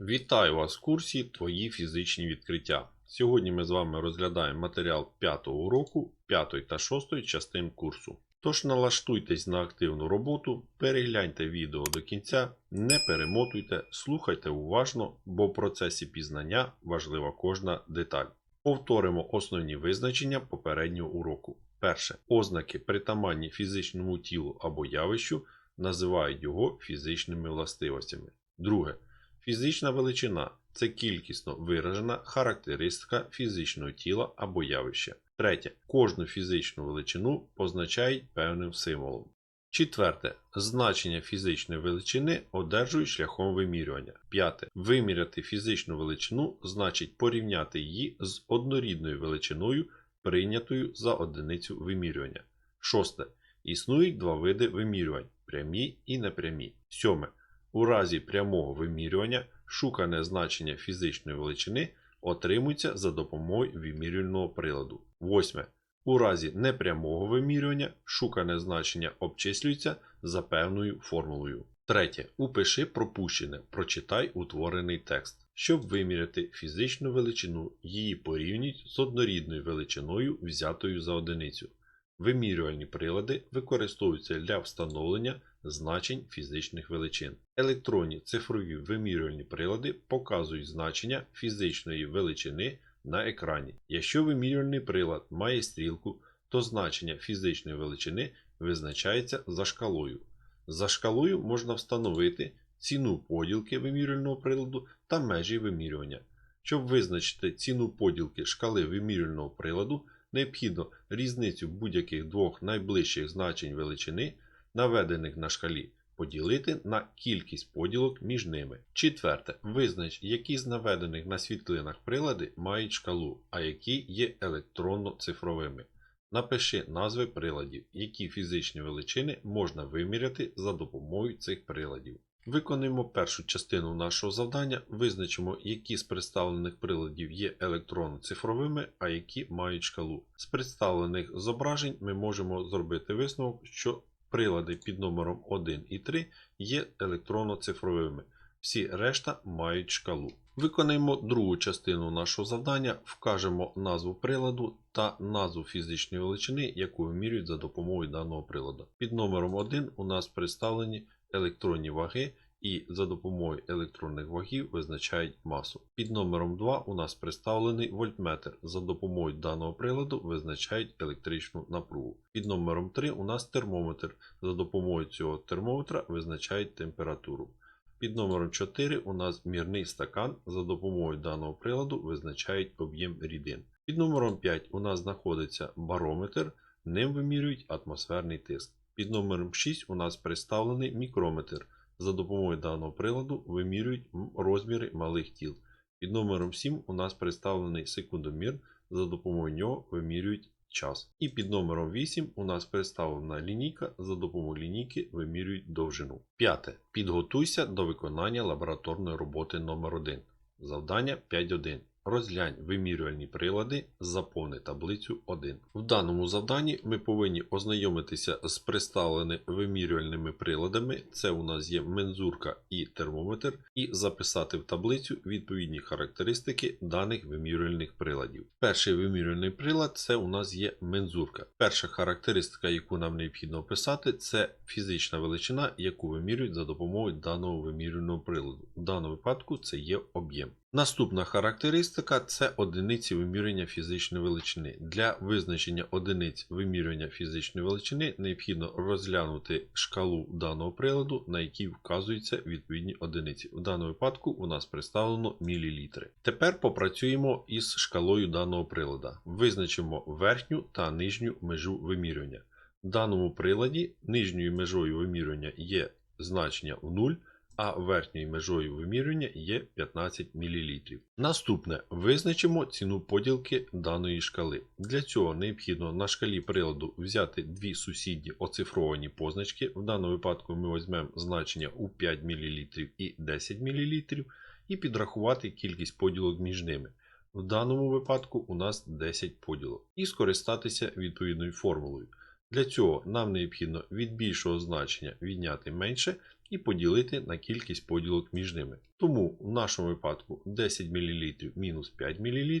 Вітаю вас в курсі Твої фізичні відкриття. Сьогодні ми з вами розглядаємо матеріал 5 уроку 5 та 6 частин курсу. Тож налаштуйтесь на активну роботу, перегляньте відео до кінця, не перемотуйте, слухайте уважно, бо в процесі пізнання важлива кожна деталь. Повторимо основні визначення попереднього уроку. Перше. Ознаки притаманні фізичному тілу або явищу називають його фізичними властивостями. Друге. Фізична величина це кількісно виражена характеристика фізичного тіла або явища. Третє. Кожну фізичну величину позначають певним символом. Четверте. Значення фізичної величини одержують шляхом вимірювання. П'яте. Виміряти фізичну величину значить порівняти її з однорідною величиною, прийнятою за одиницю вимірювання. Шосте. Існують два види вимірювань прямі і непрямі. Сьоме. У разі прямого вимірювання шукане значення фізичної величини отримується за допомогою вимірювального приладу. Восьме. У разі непрямого вимірювання шукане значення обчислюється за певною формулою. Третє. Упиши пропущене, прочитай утворений текст. Щоб виміряти фізичну величину, її порівнюють з однорідною величиною, взятою за одиницю. Вимірювальні прилади використовуються для встановлення значень фізичних величин. Електронні цифрові вимірювальні прилади показують значення фізичної величини на екрані. Якщо вимірювальний прилад має стрілку, то значення фізичної величини визначається за шкалою. За шкалою можна встановити ціну поділки вимірювального приладу та межі вимірювання. Щоб визначити ціну поділки шкали вимірювального приладу, необхідно різницю будь-яких двох найближчих значень величини, наведених на шкалі, поділити на кількість поділок між ними. Четверте. Визнач, які з наведених на світлинах прилади мають шкалу, а які є електронно-цифровими. Напиши назви приладів, які фізичні величини можна виміряти за допомогою цих приладів. Виконуємо першу частину нашого завдання, визначимо, які з представлених приладів є електронно-цифровими, а які мають шкалу. З представлених зображень ми можемо зробити висновок, що прилади під номером 1 і 3 є електронно-цифровими. Всі решта мають шкалу. Виконаємо другу частину нашого завдання, вкажемо назву приладу та назву фізичної величини, яку вимірюють за допомогою даного приладу. Під номером 1 у нас представлені електронні ваги і за допомогою електронних вагів визначають масу. Під номером 2 у нас представлений вольтметр. За допомогою даного приладу визначають електричну напругу. Під номером 3 у нас термометр. За допомогою цього термометра визначають температуру. Під номером 4 у нас мірний стакан. За допомогою даного приладу визначають об'єм рідин. Під номером 5 у нас знаходиться барометр, ним вимірюють атмосферний тиск. Під номером 6 у нас представлений мікрометр. За допомогою даного приладу вимірюють розміри малих тіл. Під номером 7 у нас представлений секундомір. За допомогою нього вимірюють час. І під номером 8 у нас представлена лінійка. За допомогою лінійки вимірюють довжину. П'яте. Підготуйся до виконання лабораторної роботи номер 1 Завдання 5.1. Розглянь вимірювальні прилади, заповни таблицю 1. В даному завданні ми повинні ознайомитися з представленими вимірювальними приладами. Це у нас є мензурка і термометр, і записати в таблицю відповідні характеристики даних вимірювальних приладів. Перший вимірювальний прилад це у нас є мензурка. Перша характеристика, яку нам необхідно описати, це фізична величина, яку вимірюють за допомогою даного вимірювального приладу. В даному випадку це є об'єм. Наступна характеристика це одиниці вимірювання фізичної величини. Для визначення одиниць вимірювання фізичної величини необхідно розглянути шкалу даного приладу, на якій вказуються відповідні одиниці. В даному випадку у нас представлено мілілітри. Тепер попрацюємо із шкалою даного прилада. Визначимо верхню та нижню межу вимірювання. В даному приладі нижньою межою вимірювання є значення в 0 а верхньою межою вимірювання є 15 мл. Наступне визначимо ціну поділки даної шкали. Для цього необхідно на шкалі приладу взяти дві сусідні оцифровані позначки. В даному випадку ми візьмемо значення у 5 мл і 10 мл і підрахувати кількість поділок між ними. В даному випадку у нас 10 поділок. І скористатися відповідною формулою. Для цього нам необхідно від більшого значення відняти менше і поділити на кількість поділок між ними. Тому в нашому випадку 10 мл мінус 5 мл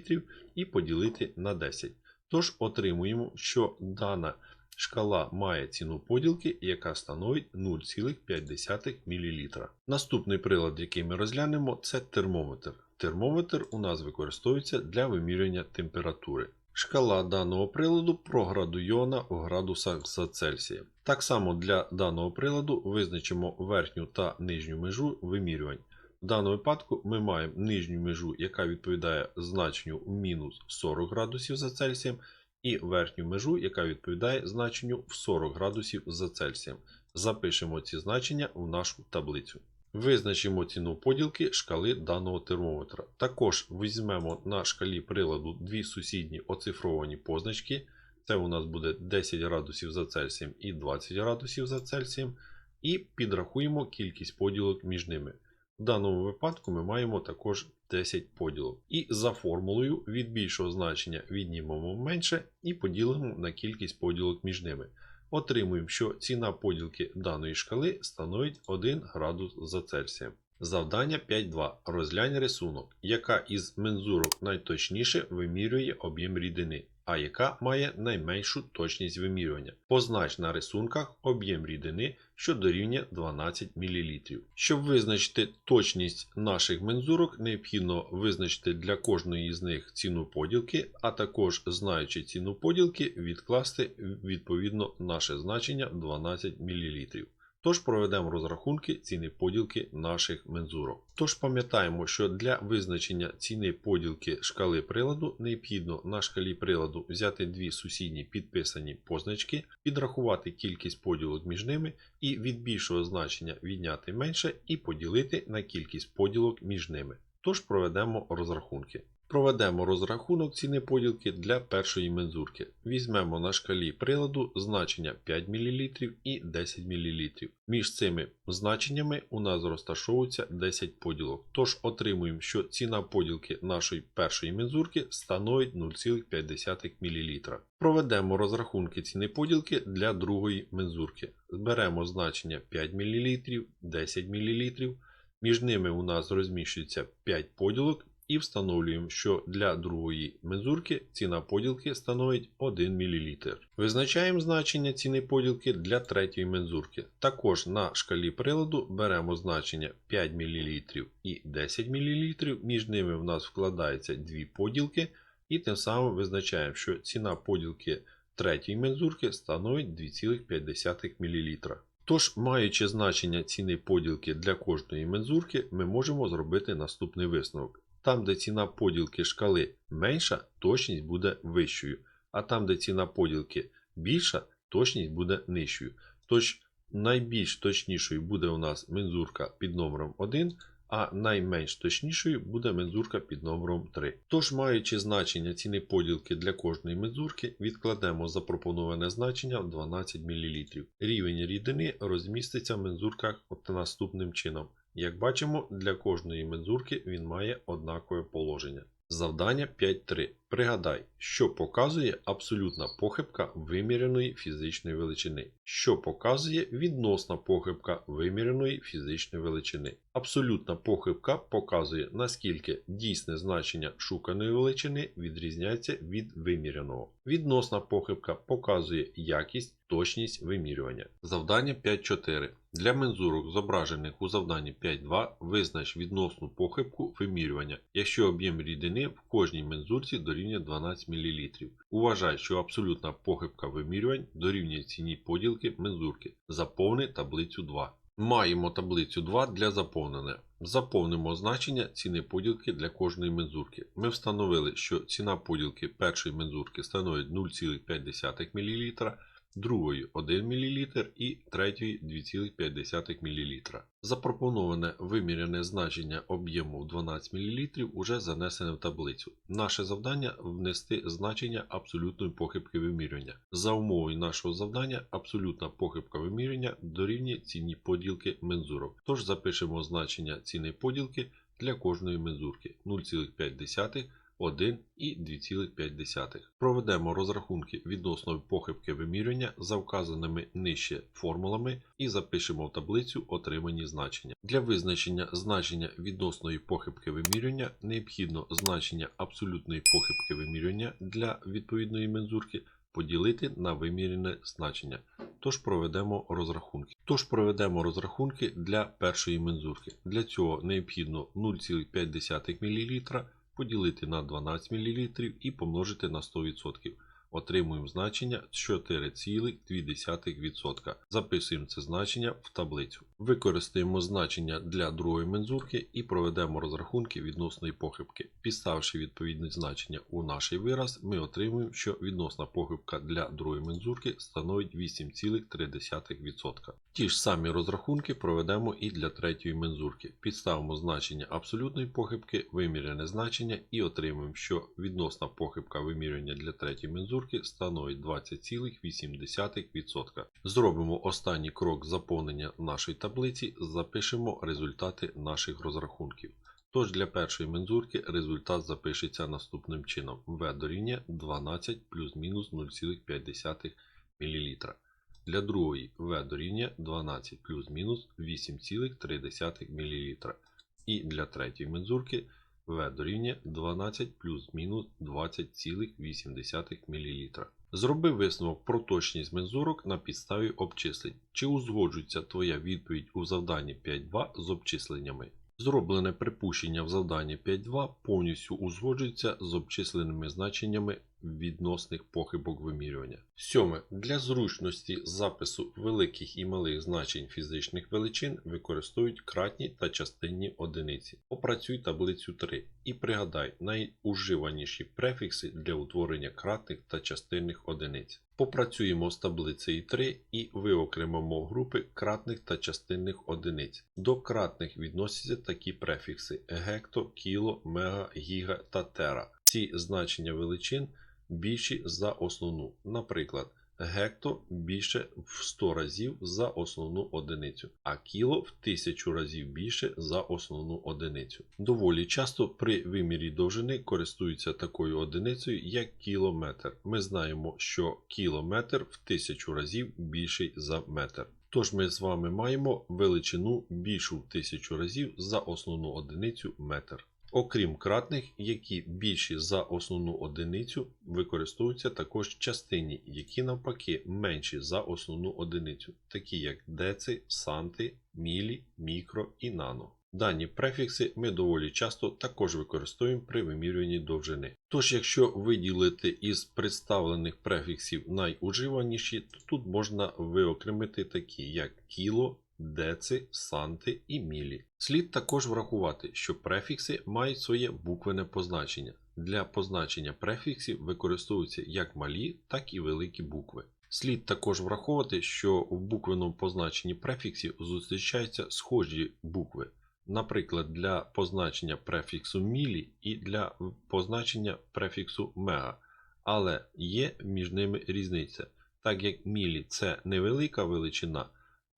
і поділити на 10. Тож отримуємо, що дана шкала має ціну поділки, яка становить 0,5 мл. Наступний прилад, який ми розглянемо, це термометр. Термометр у нас використовується для вимірювання температури. Шкала даного приладу проградуйована в градусах за Цельсієм. Так само для даного приладу визначимо верхню та нижню межу вимірювань. В даному випадку ми маємо нижню межу, яка відповідає значенню мінус 40 градусів за Цельсієм, і верхню межу, яка відповідає значенню в 40 градусів за Цельсієм. Запишемо ці значення в нашу таблицю. Визначимо ціну поділки шкали даного термометра. Також візьмемо на шкалі приладу дві сусідні оцифровані позначки. Це у нас буде 10 градусів за Цельсієм і 20 градусів за Цельсієм. І підрахуємо кількість поділок між ними. В даному випадку ми маємо також 10 поділок. І за формулою від більшого значення віднімемо менше і поділимо на кількість поділок між ними. Отримуємо, що ціна поділки даної шкали становить 1 градус за Цельсієм. Завдання 5.2. Розглянь рисунок, яка із мензурок найточніше вимірює об'єм рідини, а яка має найменшу точність вимірювання. Познач на рисунках об'єм рідини, що дорівнює 12 мл. Щоб визначити точність наших мензурок, необхідно визначити для кожної з них ціну поділки, а також, знаючи ціну поділки, відкласти відповідно наше значення 12 мл. Тож проведемо розрахунки ціни поділки наших мензурок. Тож пам'ятаємо, що для визначення ціни поділки шкали приладу необхідно на шкалі приладу взяти дві сусідні підписані позначки, підрахувати кількість поділок між ними і від більшого значення відняти менше і поділити на кількість поділок між ними. Тож проведемо розрахунки. Проведемо розрахунок ціни поділки для першої мензурки. Візьмемо на шкалі приладу значення 5 мл і 10 мл. Між цими значеннями у нас розташовується 10 поділок. Тож отримуємо, що ціна поділки нашої першої мензурки становить 0,5 мл. Проведемо розрахунки ціни поділки для другої мензурки. Зберемо значення 5 мл, 10 мл. Між ними у нас розміщується 5 поділок. І встановлюємо, що для другої мензурки ціна поділки становить 1 мл. Визначаємо значення ціни поділки для третьої мензурки. Також на шкалі приладу беремо значення 5 мл і 10 мл. Між ними в нас вкладаються дві поділки, і тим самим визначаємо, що ціна поділки третьої мензурки становить 2,5 мл. Тож, маючи значення ціни поділки для кожної мензурки, ми можемо зробити наступний висновок. Там, де ціна поділки шкали менша, точність буде вищою, а там, де ціна поділки більша, точність буде нижчою. Тож найбільш точнішою буде у нас мензурка під номером 1, а найменш точнішою буде мензурка під номером 3. Тож, маючи значення ціни поділки для кожної мензурки, відкладемо запропоноване значення в 12 мл. Рівень рідини розміститься в мензурках наступним чином. Як бачимо, для кожної мензурки він має однакове положення. Завдання 5.3. Пригадай, що показує абсолютна похибка виміреної фізичної величини, що показує відносна похибка виміреної фізичної величини. Абсолютна похибка показує, наскільки дійсне значення шуканої величини відрізняється від виміреного. Відносна похибка показує якість, точність вимірювання. Завдання 5.4. Для мензурок, зображених у завданні 5.2, визнач відносну похибку вимірювання, якщо об'єм рідини в кожній мензурці дорівнює 12 мл. Уважай, що абсолютна похибка вимірювань дорівнює ціні поділки мензурки. Заповни таблицю 2. Маємо таблицю 2 для заповнення. Заповнимо значення ціни поділки для кожної мензурки. Ми встановили, що ціна поділки першої мензурки становить 0,5 мл, другої 1 мл і третьої 2,5 мл. Запропоноване вимірене значення об'єму 12 мл уже занесене в таблицю. Наше завдання внести значення абсолютної похибки вимірювання. За умовою нашого завдання абсолютна похибка вимірювання дорівнює ціні поділки мензурок. Тож запишемо значення ціни поділки для кожної мензурки 0,5 1 і 2,5. Проведемо розрахунки відносно похибки вимірювання за вказаними нижче формулами і запишемо в таблицю отримані значення. Для визначення значення відносної похибки вимірювання необхідно значення абсолютної похибки вимірювання для відповідної мензурки поділити на вимірене значення. Тож проведемо розрахунки. Тож проведемо розрахунки для першої мензурки. Для цього необхідно 0,5 мл поділити на 12 мл і помножити на 100%. Отримуємо значення 4,2%. Записуємо це значення в таблицю. Використаємо значення для другої мензурки і проведемо розрахунки відносної похибки. Підставивши відповідне значення у наш вираз, ми отримуємо, що відносна похибка для другої мензурки становить 8,3%. Ті ж самі розрахунки проведемо і для третьої мензурки. Підставимо значення абсолютної похибки, вимірене значення і отримуємо, що відносна похибка вимірювання для третьої мензурки становить 20,8%. Зробимо останній крок заповнення нашої таблиці, запишемо результати наших розрахунків. Тож для першої мензурки результат запишеться наступним чином. В дорівнює 12 плюс-мінус 0,5 мл. Для другої В дорівнює 12 плюс-мінус 8,3 мл. І для третьої мензурки В дорівнює 12 плюс-мінус 20,8 мл. Зроби висновок про точність мензурок на підставі обчислень. Чи узгоджується твоя відповідь у завданні 5.2 з обчисленнями? Зроблене припущення в завданні 5.2 повністю узгоджується з обчисленими значеннями відносних похибок вимірювання. Сьоме. Для зручності запису великих і малих значень фізичних величин використовують кратні та частинні одиниці. Опрацюй таблицю 3 і пригадай найуживаніші префікси для утворення кратних та частинних одиниць. Попрацюємо з таблицею 3 і виокремимо групи кратних та частинних одиниць. До кратних відносяться такі префікси гекто, кіло, мега, гіга та тера. Ці значення величин більші за основну. Наприклад, гекто більше в 100 разів за основну одиницю, а кіло в 1000 разів більше за основну одиницю. Доволі часто при вимірі довжини користуються такою одиницею, як кілометр. Ми знаємо, що кілометр в 1000 разів більший за метр. Тож ми з вами маємо величину більшу в 1000 разів за основну одиницю метр. Окрім кратних, які більші за основну одиницю, використовуються також частинні, які навпаки менші за основну одиницю, такі як деци, санти, мілі, мікро і нано. Дані префікси ми доволі часто також використовуємо при вимірюванні довжини. Тож, якщо виділити із представлених префіксів найуживаніші, то тут можна виокремити такі, як кіло, деци, санти і мілі. Слід також врахувати, що префікси мають своє буквене позначення. Для позначення префіксів використовуються як малі, так і великі букви. Слід також враховувати, що в буквеному позначенні префіксів зустрічаються схожі букви. Наприклад, для позначення префіксу мілі і для позначення префіксу мега. Але є між ними різниця. Так як мілі це невелика величина,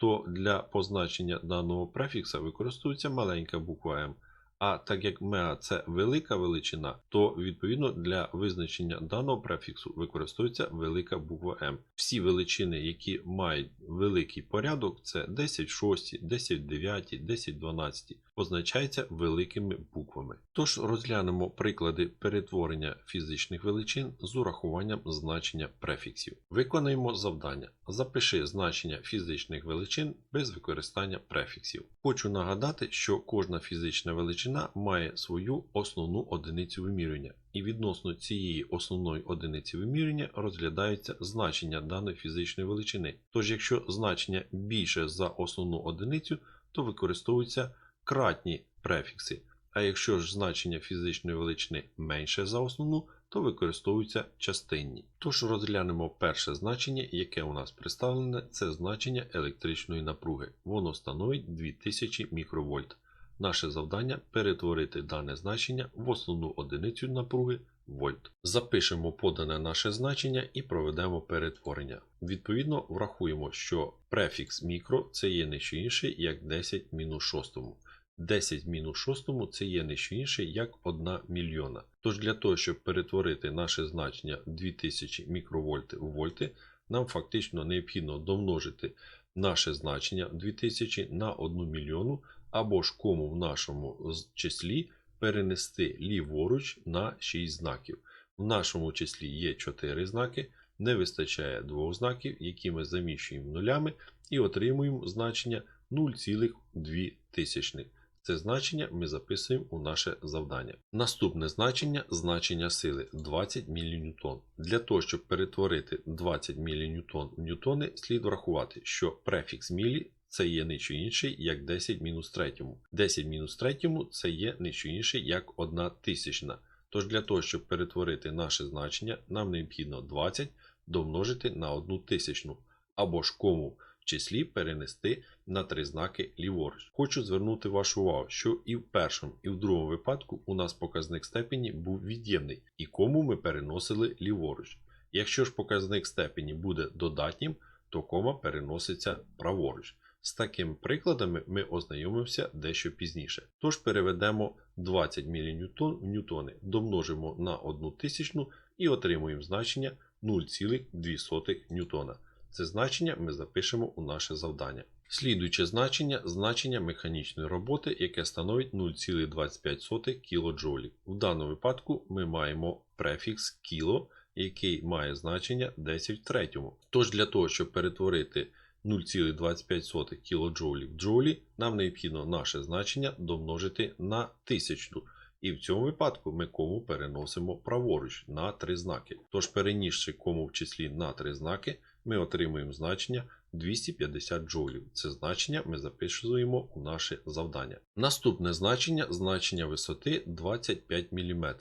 то для позначення даного префікса використовується маленька буква М. А так як меа це велика величина, то відповідно для визначення даного префіксу використовується велика буква М. Всі величини, які мають великий порядок, це 10 в 6, 10 в 9, 10 в 12, позначаються великими буквами. Тож розглянемо приклади перетворення фізичних величин з урахуванням значення префіксів. Виконаємо завдання. Запиши значення фізичних величин без використання префіксів. Хочу нагадати, що кожна фізична величина має свою основну одиницю вимірювання, і відносно цієї основної одиниці вимірювання розглядаються значення даної фізичної величини. Тож, якщо значення більше за основну одиницю, то використовуються кратні префікси. А якщо ж значення фізичної величини менше за основну, то використовуються частинні. Тож розглянемо перше значення, яке у нас представлене, це значення електричної напруги. Воно становить 2000 мікровольт. Наше завдання перетворити дане значення в основну одиницю напруги вольт. Запишемо подане наше значення і проведемо перетворення. Відповідно, врахуємо, що префікс мікро це є не що інше, як 10 мінус 6. 10 в мінус 6 це є не що інше, як 1 мільйона. Тож для того, щоб перетворити наше значення 2000 мікровольти в вольти, нам фактично необхідно домножити наше значення 2000 на 1 мільйону або ж кому в нашому числі перенести ліворуч на 6 знаків. В нашому числі є 4 знаки, не вистачає двох знаків, які ми заміщуємо нулями і отримуємо значення 0,2. Це значення ми записуємо у наше завдання. Наступне значення значення сили 20 мН. Для того, щоб перетворити 20 мН в ньютони, слід врахувати, що префікс мілі це є не інший, як 10 мінус третьому. 10 мінус третьому це є не що як 1 тисячна. Тож для того, щоб перетворити наше значення, нам необхідно 20 домножити на 1 тисячну, або ж кому числі перенести на три знаки ліворуч. Хочу звернути вашу увагу, що і в першому, і в другому випадку у нас показник степені був від'ємний, і кому ми переносили ліворуч. Якщо ж показник степені буде додатнім, то кома переноситься праворуч. З такими прикладами ми ознайомимося дещо пізніше. Тож переведемо 20 мН в ньютони, домножимо на 1 тисячну і отримуємо значення 0,2 ньютона. Це значення ми запишемо у наше завдання. Слідуюче значення значення механічної роботи, яке становить 0,25 кДж. В даному випадку ми маємо префікс кіло, який має значення 10 в третьому. Тож для того, щоб перетворити 0,25 кДж в джоулі, нам необхідно наше значення домножити на тисячну. І в цьому випадку ми кому переносимо праворуч на три знаки. Тож перенісши кому в числі на три знаки, ми отримуємо значення 250 джоулів. Це значення ми записуємо у наше завдання. Наступне значення значення висоти 25 мм.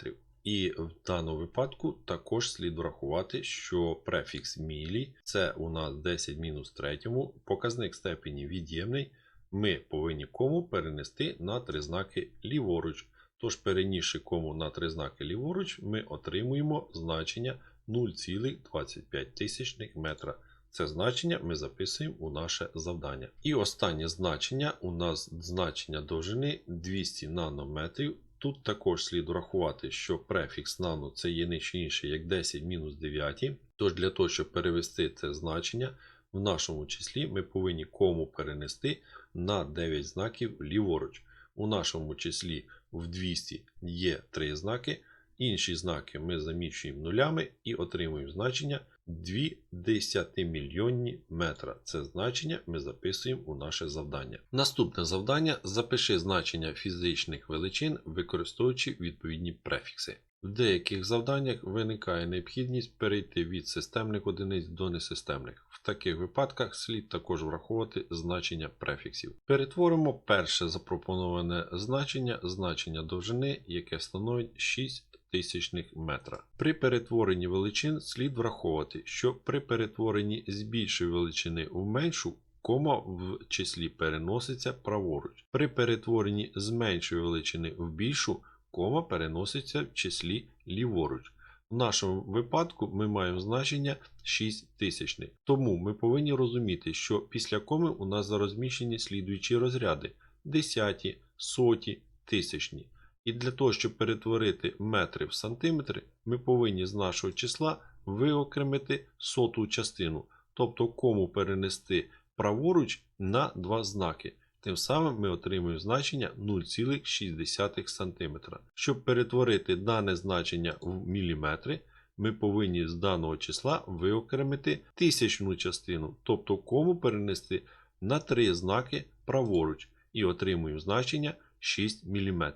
І в даному випадку також слід врахувати, що префікс мілі це у нас 10 мінус третьому, показник степені від'ємний. Ми повинні кому перенести на три знаки ліворуч. Тож, перенісши кому на три знаки ліворуч, ми отримуємо значення 0,25 метра. Це значення ми записуємо у наше завдання. І останнє значення у нас значення довжини 200 нанометрів. Тут також слід врахувати, що префікс нано це є не інше, як 10 мінус 9. Тож для того, щоб перевести це значення, в нашому числі ми повинні кому перенести на 9 знаків ліворуч. У нашому числі в 200 є 3 знаки. Інші знаки ми заміщуємо нулями і отримуємо значення 2 десятимільйонні метра. Це значення ми записуємо у наше завдання. Наступне завдання запиши значення фізичних величин, використовуючи відповідні префікси. В деяких завданнях виникає необхідність перейти від системних одиниць до несистемних. В таких випадках слід також враховувати значення префіксів. Перетворимо перше запропоноване значення, значення довжини, яке становить 6 тисячних метра. При перетворенні величин слід враховувати, що при перетворенні з більшої величини в меншу кома в числі переноситься праворуч. При перетворенні з меншої величини в більшу кома переноситься в числі ліворуч. В нашому випадку ми маємо значення 6 тисячних. Тому ми повинні розуміти, що після коми у нас розміщені слідуючі розряди: десяті, соті, тисячні. І для того, щоб перетворити метри в сантиметри, ми повинні з нашого числа виокремити соту частину, тобто кому перенести праворуч на два знаки. Тим самим ми отримуємо значення 0,6 см. Щоб перетворити дане значення в міліметри, ми повинні з даного числа виокремити тисячну частину, тобто кому перенести на три знаки праворуч і отримуємо значення 6 мм.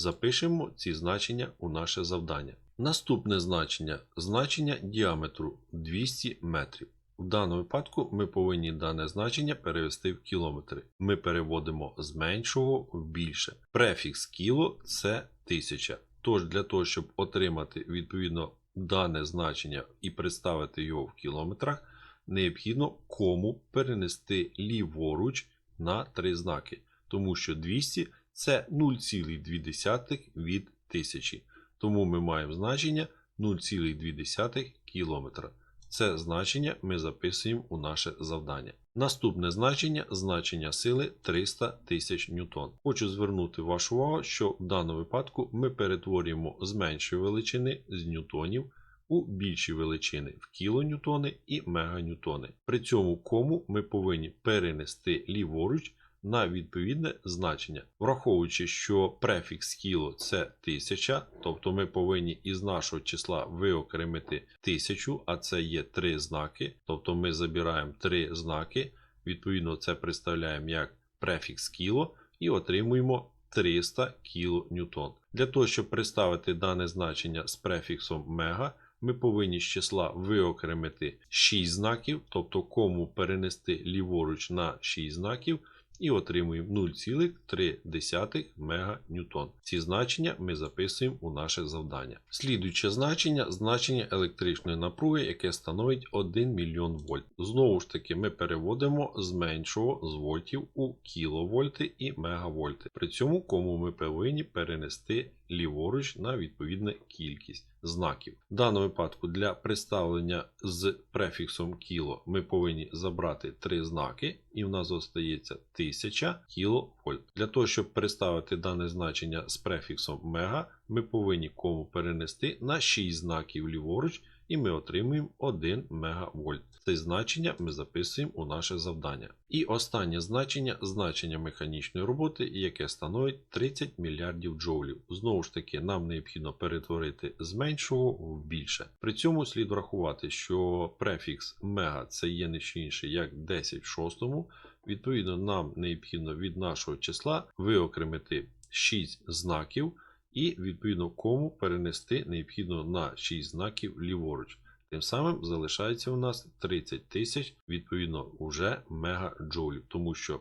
Запишемо ці значення у наше завдання. Наступне значення значення діаметру 200 метрів. В даному випадку ми повинні дане значення перевести в кілометри. Ми переводимо з меншого в більше. Префікс кіло це 1000. Тож для того, щоб отримати відповідно дане значення і представити його в кілометрах, необхідно кому перенести ліворуч на три знаки, тому що 200 це 0,2 від 1000. Тому ми маємо значення 0,2 км. Це значення ми записуємо у наше завдання. Наступне значення значення сили 300 тисяч ньютон. Хочу звернути вашу увагу, що в даному випадку ми перетворюємо з меншої величини з ньютонів у більші величини в кілоньютони і меганьютони. При цьому кому ми повинні перенести ліворуч на відповідне значення, враховуючи, що префікс кіло це 1000, тобто ми повинні із нашого числа виокремити 1000, а це є три знаки, тобто ми забираємо три знаки, відповідно це представляємо як префікс кіло і отримуємо 300 кН. Для того, щоб представити дане значення з префіксом мега, ми повинні з числа виокремити 6 знаків, тобто кому перенести ліворуч на 6 знаків, і отримуємо 0,3 меганьютон. Ці значення ми записуємо у наше завдання. Слідуюче значення значення електричної напруги, яке становить 1 мільйон вольт. Знову ж таки, ми переводимо з меншого з вольтів у кіловольти і мегавольти. При цьому кому ми повинні перенести ліворуч на відповідну кількість знаків. В даному випадку для представлення з префіксом кіло ми повинні забрати три знаки, і в нас залишається 1000 кіловольт. Для того, щоб представити дане значення з префіксом мега, ми повинні кому перенести на 6 знаків ліворуч, і ми отримуємо 1 МВ. Це значення ми записуємо у наше завдання. І останнє значення значення механічної роботи, яке становить 30 мільярдів джоулів. Знову ж таки, нам необхідно перетворити з меншого в більше. При цьому слід врахувати, що префікс мега це є не що інше як 10 в шостому. Відповідно, нам необхідно від нашого числа виокремити 6 знаків і відповідно кому перенести необхідно на 6 знаків ліворуч. Тим самим залишається у нас 30 тисяч, відповідно, уже мегаджоулів, тому що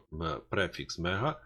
префікс мега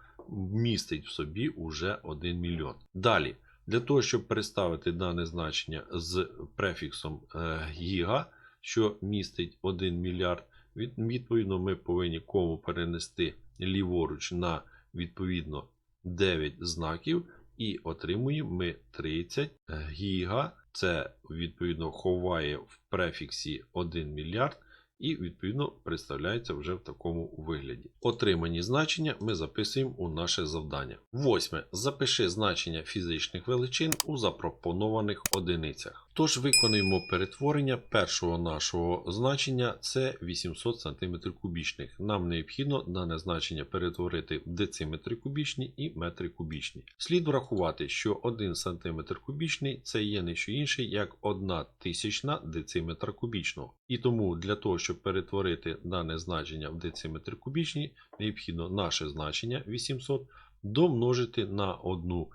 містить в собі уже 1 мільйон. Далі, для того, щоб представити дане значення з префіксом е, гіга, що містить 1 мільярд, відповідно, ми повинні кому перенести ліворуч на відповідно 9 знаків, і отримуємо ми 30 гіга. Це відповідно ховає в префіксі 1 мільярд і відповідно представляється вже в такому вигляді. Отримані значення ми записуємо у наше завдання. Восьме. Запиши значення фізичних величин у запропонованих одиницях. Тож виконуємо перетворення першого нашого значення це 800 см кубічних. Нам необхідно дане значення перетворити в дециметри кубічні і метри кубічні. Слід врахувати, що 1 см кубічний це є не що інше, як 1 тисячна дециметра кубічного. І тому для того, щоб перетворити дане значення в дециметр кубічний, необхідно наше значення 800 домножити на 1 е,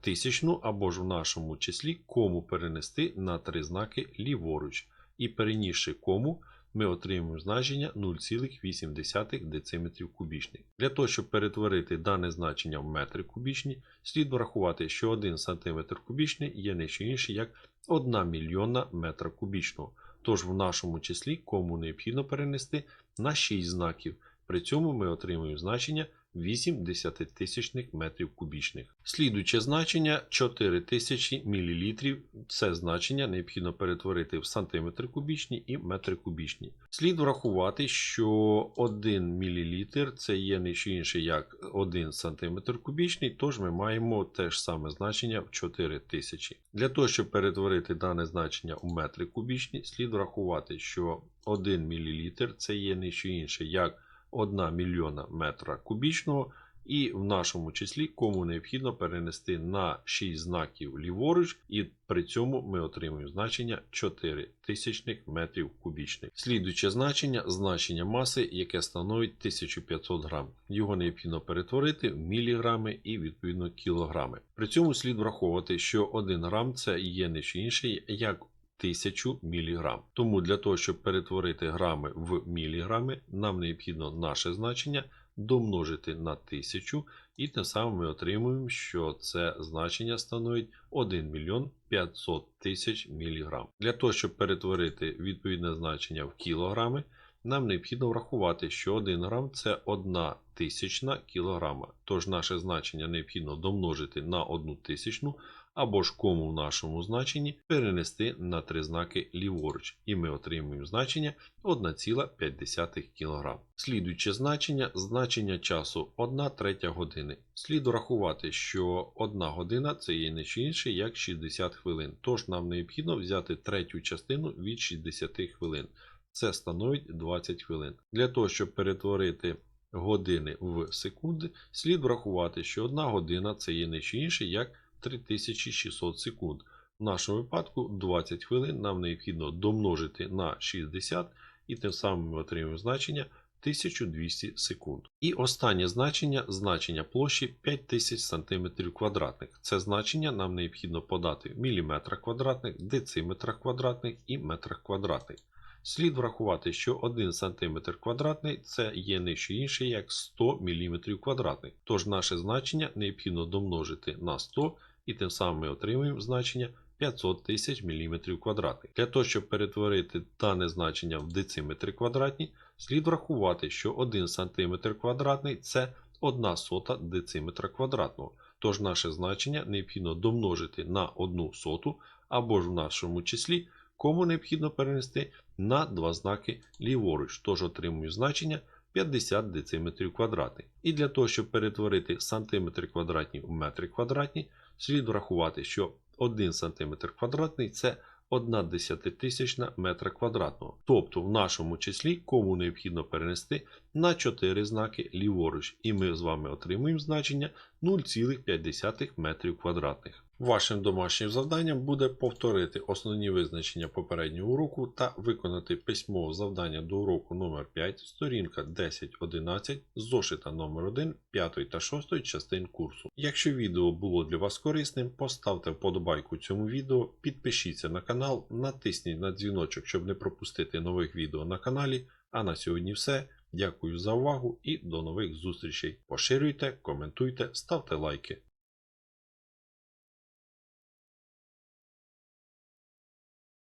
тисячну або ж в нашому числі кому перенести на три знаки ліворуч. І перенісши кому, ми отримуємо значення 0,8 дециметрів кубічних. Для того, щоб перетворити дане значення в метри кубічні, слід врахувати, що 1 см кубічний є не що інше, як 1 мільйонна метра кубічного. Тож в нашому числі кому необхідно перенести на 6 знаків. При цьому ми отримуємо значення 8 десятитисячних метрів кубічних. Слідуюче значення 4000 мл. Це значення необхідно перетворити в сантиметри кубічні і метри кубічні. Слід врахувати, що 1 мл це є не що інше як 1 см кубічний, тож ми маємо те ж саме значення в 4000. Для того, щоб перетворити дане значення у метри кубічні, слід врахувати, що 1 мл це є не що інше як 1 мільйона метра кубічного, і в нашому числі кому необхідно перенести на 6 знаків ліворуч, і при цьому ми отримуємо значення 4 тисячних метрів кубічних. Слідуюче значення значення маси, яке становить 1500 грам. Його необхідно перетворити в міліграми і відповідно кілограми. При цьому слід враховувати, що 1 грам це є не що інше, як 1000 мг. Тому для того, щоб перетворити грами в міліграми, нам необхідно наше значення домножити на 1000, і тим самим ми отримуємо, що це значення становить 1 мільйон 500 тисяч міліграм. Для того, щоб перетворити відповідне значення в кілограми, нам необхідно врахувати, що 1 грам це 1 тисячна кілограма. Тож наше значення необхідно домножити на 1 тисячну або ж кому в нашому значенні перенести на три знаки ліворуч, і ми отримуємо значення 1,5 кг. Слідуюче значення значення часу 1 третя години. Слід врахувати, що 1 година це є не що інше, як 60 хвилин. Тож нам необхідно взяти третю частину від 60 хвилин. Це становить 20 хвилин. Для того, щоб перетворити години в секунди, слід врахувати, що 1 година це є не що інше, як 3600 секунд. В нашому випадку 20 хвилин нам необхідно домножити на 60 і тим самим ми отримуємо значення 1200 секунд. І останнє значення значення площі 5000 см квадратних. Це значення нам необхідно подати в міліметрах квадратних, дециметрах квадратних і метрах квадратних. Слід врахувати, що 1 см квадратний це є не що інше, як 100 мм квадратних. Тож наше значення необхідно домножити на 100 і тим самим ми отримуємо значення 500 тисяч мм квадратних. Для того, щоб перетворити дане значення в дециметри квадратні, слід врахувати, що 1 см квадратний це 1 сота дециметра квадратного. Тож наше значення необхідно домножити на 1 соту або ж в нашому числі, кому необхідно перенести на два знаки ліворуч, тож отримую значення 50 дециметрів квадратних. І для того, щоб перетворити сантиметри квадратні в метри квадратні, слід врахувати, що 1 см квадратний це 1 десятитисячна метра квадратного. Тобто в нашому числі кому необхідно перенести на 4 знаки ліворуч, і ми з вами отримуємо значення 0,5 метрів квадратних. Вашим домашнім завданням буде повторити основні визначення попереднього уроку та виконати письмове завдання до уроку номер 5 сторінка 10.11 зошита номер 1 5 та 6 частин курсу. Якщо відео було для вас корисним, поставте вподобайку цьому відео, підпишіться на канал, натисніть на дзвіночок, щоб не пропустити нових відео на каналі. А на сьогодні все. Дякую за увагу і до нових зустрічей. Поширюйте, коментуйте, ставте лайки.